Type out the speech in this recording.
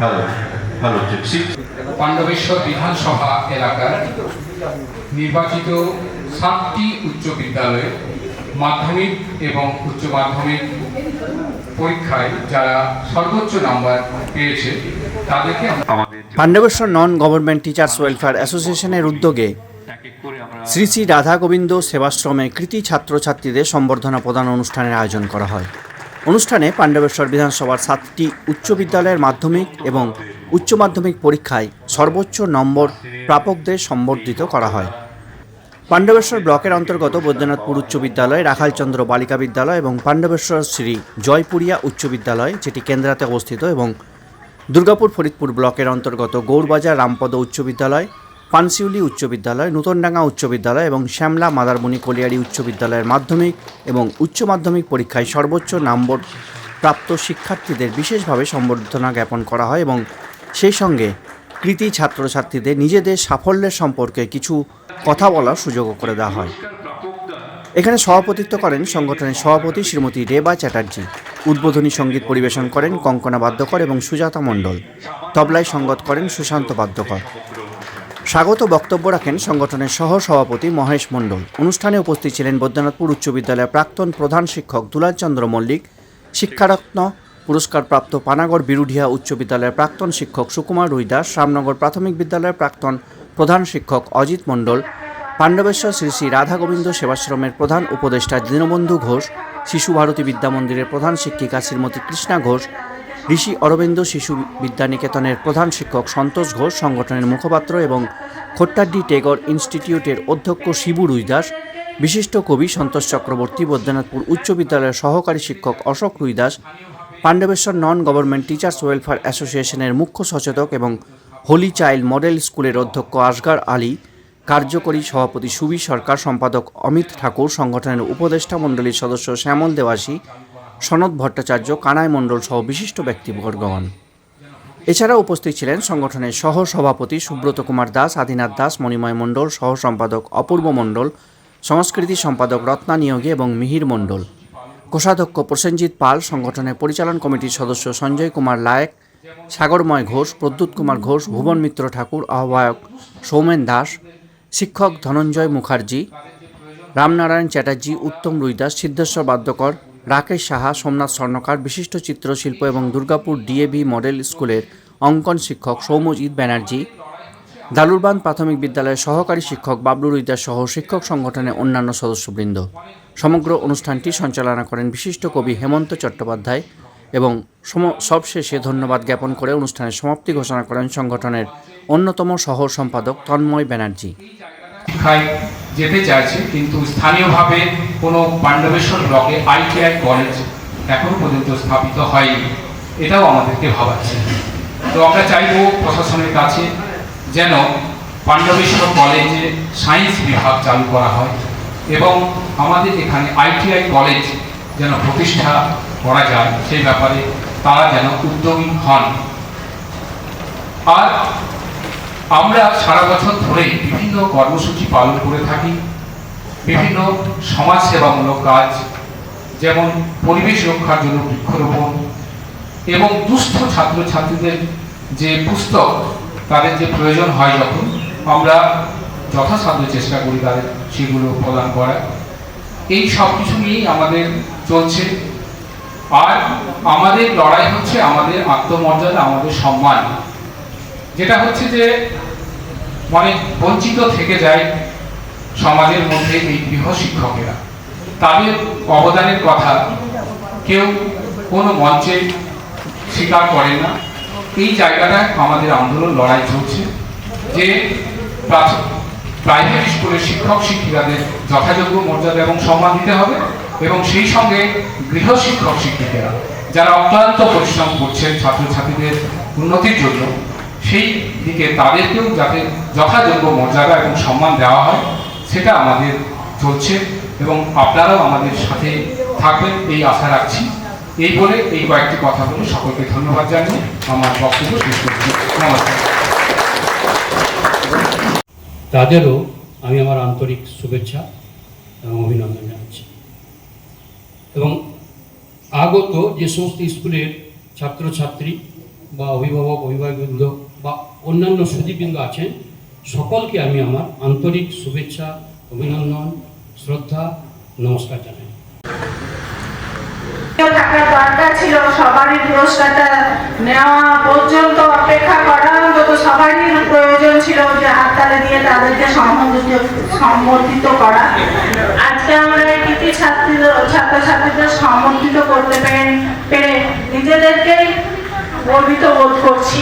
Hello hello Pandabeswar বিধানসভা এলাকার নির্বাচিত সাতটি উচ্চ বিদ্যালয়ে মাধ্যমিক এবং উচ্চ মাধ্যমিক পরীক্ষায় যারা সর্বোচ্চ নাম্বার পেয়েছে তাদেরকে Pandabeswar non government teachers welfare অ্যাসোসিয়েশনের উদ্যোগে শ্রী শ্রী রাধা গোবিন্দ সেবাশ্রমে কৃতি ছাত্রছাত্রীদের সম্বর্ধনা প্রদান অনুষ্ঠানের আয়োজন করা হয়। অনুষ্ঠানে পাণ্ডবেশ্বর বিধানসভার সাতটি উচ্চ বিদ্যালয়ের মাধ্যমিক এবং উচ্চ মাধ্যমিক পরীক্ষায় সর্বোচ্চ নম্বর প্রাপকদের সম্বর্ধিত করা হয়। পাণ্ডবেশ্বর ব্লকের অন্তর্গত বৈদ্যনাথপুর উচ্চ বিদ্যালয়, রাখালচন্দ্র বালিকা বিদ্যালয় এবং পাণ্ডবেশ্বর শ্রী জয়পুরিয়া উচ্চ বিদ্যালয়, যেটি কেন্দ্রাতে অবস্থিত এবং দুর্গাপুর ফরিদপুর ব্লকের অন্তর্গত গৌরবাজার রামপদ উচ্চ বিদ্যালয় পানসিউলি উচ্চ বিদ্যালয়, নূতনডাঙ্গা উচ্চ বিদ্যালয় এবং শ্যামলা মাদারমণি কলিয়ারি উচ্চ বিদ্যালয়ের মাধ্যমিক এবং উচ্চ মাধ্যমিক পরীক্ষায় সর্বোচ্চ নম্বর প্রাপ্ত শিক্ষার্থীদের বিশেষভাবে সম্বর্ধনা জ্ঞাপন করা হয় এবং সেই সঙ্গে কৃতি ছাত্রছাত্রীদের নিজেদের সাফল্যের সম্পর্কে কিছু কথা বলার সুযোগও করে দেওয়া হয়। এখানে সভাপতিত্ব করেন সংগঠনের সভাপতি শ্রীমতী রেবা চ্যাটার্জি, উদ্বোধনী সংগীত পরিবেশন করেন কঙ্কনা বাদ্যকর এবং সুজাতা মণ্ডল, তবলায় সঙ্গত করেন সুশান্ত বাদ্যকর। স্বাগত বক্তব্য রাখেন সংগঠনের সহ সভাপতি মহেশ মণ্ডল। অনুষ্ঠানে উপস্থিত ছিলেন বৈদ্যনাথপুর উচ্চ বিদ্যালয়ের প্রাক্তন প্রধান শিক্ষক দুলালচন্দ্র মল্লিক, শিক্ষারত্ন, পুরস্কারপ্রাপ্ত পানাগড় বিরুডিয়া উচ্চ বিদ্যালয়ের প্রাক্তন শিক্ষক সুকুমার রুইদাস, রামনগর প্রাথমিক বিদ্যালয়ের প্রাক্তন প্রধান শিক্ষক অজিত মণ্ডল, পাণ্ডবেশ্বর শ্রী শ্রী রাধা গোবিন্দ সেবাশ্রমের প্রধান উপদেষ্টা দীনবন্ধু ঘোষ, শিশু ভারতী বিদ্যা মন্দিরের প্রধান শিক্ষিকা শ্রীমতী কৃষ্ণা ঘোষ ঋষি অরবিন্দ শিশু বিদ্যানিকেতনের প্রধান শিক্ষক সন্তোষ ঘোষ, সংগঠনের মুখপাত্র এবং খোট্টাড্ডি টেগর ইনস্টিটিউটের অধ্যক্ষ শিবু রুইদাস, বিশিষ্ট কবি সন্তোষ চক্রবর্তী, বৈদ্যনাথপুর উচ্চ বিদ্যালয়ের সহকারী শিক্ষক Ashok Ruidas, Pandabeswar non government teachers welfare অ্যাসোসিয়েশনের মুখ্য সচেতক এবং হোলি চাইল্ড মডেল স্কুলের অধ্যক্ষ আসগার আলী, কার্যকরী সভাপতি সুবি সরকার, সম্পাদক অমিত ঠাকুর, সংগঠনের উপদেষ্টা মণ্ডলীর সদস্য শ্যামল দেবাসী সনদ ভট্টাচার্য, কানাই মণ্ডল সহ বিশিষ্ট ব্যক্তিবর্গগণ। এছাড়া উপস্থিত ছিলেন সংগঠনের সহ সভাপতি সুব্রত কুমার দাস, আদিনাথ দাস, মণিময় মণ্ডল সহ সম্পাদক অপূর্ব মণ্ডল, সংস্কৃতি সম্পাদক রত্না নিয়োগী এবং মিহির মণ্ডল। কোষাধ্যক্ষ প্রসেনজিৎ পাল, সংগঠনের পরিচালন কমিটির সদস্য সঞ্জয় কুমার লায়েক, সাগরময় ঘোষ, প্রদ্যুৎ কুমার ঘোষ, ভুবন মিত্র ঠাকুর, আহ্বায়ক সৌমেন দাস, শিক্ষক ধনঞ্জয় মুখার্জি, রামনারায়ণ চ্যাটার্জি, উত্তম রুইদাস সিদ্ধেশ্বর বাদ্যকর রাকেশ সাহা, সোমনাথ স্বর্ণকার, বিশিষ্ট চিত্রশিল্প এবং দুর্গাপুর ডিএভি মডেল স্কুলের অঙ্কন শিক্ষক সৌমজিৎ ব্যানার্জি, দালুরবান প্রাথমিক বিদ্যালয়ের সহকারী শিক্ষক বাবলু রুইদাস সহ শিক্ষক সংগঠনের অন্যান্য সদস্যবৃন্দ। সমগ্র অনুষ্ঠানটি সঞ্চালনা করেন বিশিষ্ট কবি হেমন্ত চট্টোপাধ্যায় এবং সবশেষে ধন্যবাদ জ্ঞাপন করে অনুষ্ঠানের সমাপ্তি ঘোষণা করেন সংগঠনের অন্যতম সহ সম্পাদক তন্ময় ব্যানার্জি। শিক্ষায় যেতে চাইছে, কিন্তু স্থানীয়ভাবে কোনো পাণ্ডবেশ্বর ব্লকে আইটিআই কলেজ এখন পর্যন্ত স্থাপিত হয়নি। এটাও আমাদেরকে ভাবাচ্ছে। তো আমরা চাইব প্রশাসনের কাছে যেন পাণ্ডবেশ্বর কলেজে সায়েন্স বিভাগ চালু করা হয় এবং আমাদের এখানে আইটিআই কলেজ যেন প্রতিষ্ঠা করা যায়, সেই ব্যাপারে তারা যেন উদ্যোগী হন। আর আমরা সারা বছর ধরে বিভিন্ন কর্মসূচি পালন করে থাকি, বিভিন্ন সমাজ সেবামূলক কাজ, যেমন পরিবেশ রক্ষার জন্য বৃক্ষরোপণ এবং দুস্থ ছাত্রছাত্রীদের যে পুস্তক, তাদের যে প্রয়োজন হয় যখন আমরা যথাসাধ্য চেষ্টা করি তাদের সেগুলো প্রদান করা। এই সব কিছু নিয়েই আমাদের চলছে। আর আমাদের লড়াই হচ্ছে আমাদের আত্মমর্যাদা, আমাদের সম্মান। যেটা হচ্ছে যে অনেক বঞ্চিত থেকে যায় সমাজের মধ্যে এই গৃহ শিক্ষকেরা। তাদের অবদানের কথা কেউ কোনো মঞ্চে স্বীকার করে না। এই জায়গাটায় আমাদের আন্দোলন লড়াই চলছে, যে প্রাইমারি স্কুলের শিক্ষক শিক্ষিকাদের যথাযোগ্য মর্যাদা এবং সম্মান দিতে হবে এবং সেই সঙ্গে গৃহ শিক্ষক শিক্ষিকারা যারা অক্লান্ত পরিশ্রম করছেন, ছাত্রছাত্রীদের উন্নতির জন্য সেই দিকে তাদেরকেও যাতে যথাযোগ্য মর্যাদা এবং সম্মান দেওয়া হয়, সেটা আমাদের চলছে এবং আপনারাও আমাদের সাথে থাকবেন, এই আশা রাখছি। এই বলে এই কয়েকটি কথা বলে সকলকে ধন্যবাদ জানিয়ে আমার বক্তব্য শেষ করছি। নমস্কার। তাদেরও আমি আমার আন্তরিক শুভেচ্ছা এবং অভিনন্দন জানাচ্ছি। এবং আগত যে সমস্ত স্কুলের ছাত্রছাত্রী বা অভিভাবক, অভিভাবকবৃন্দ বা অন্যান্য সুদীবৃন্দ আছেন, সকলকে আমি আমার আন্তরিক শুভেচ্ছা, অভিনন্দন, শ্রদ্ধা, নমস্কার জানাই। ছিল সবারই, পুরস্কারটা নেওয়া পর্যন্ত অপেক্ষা করা অন্তত সবারই প্রয়োজন ছিল যে হাততালি দিয়ে তাদেরকে সম্বর্ধিত করা। আজকে আমরা কৃতি ছাত্রীদের, ছাত্রছাত্রীদের সম্বর্ধিত করতে পেরে নিজেদেরকেই গর্বিত বোধ করছি।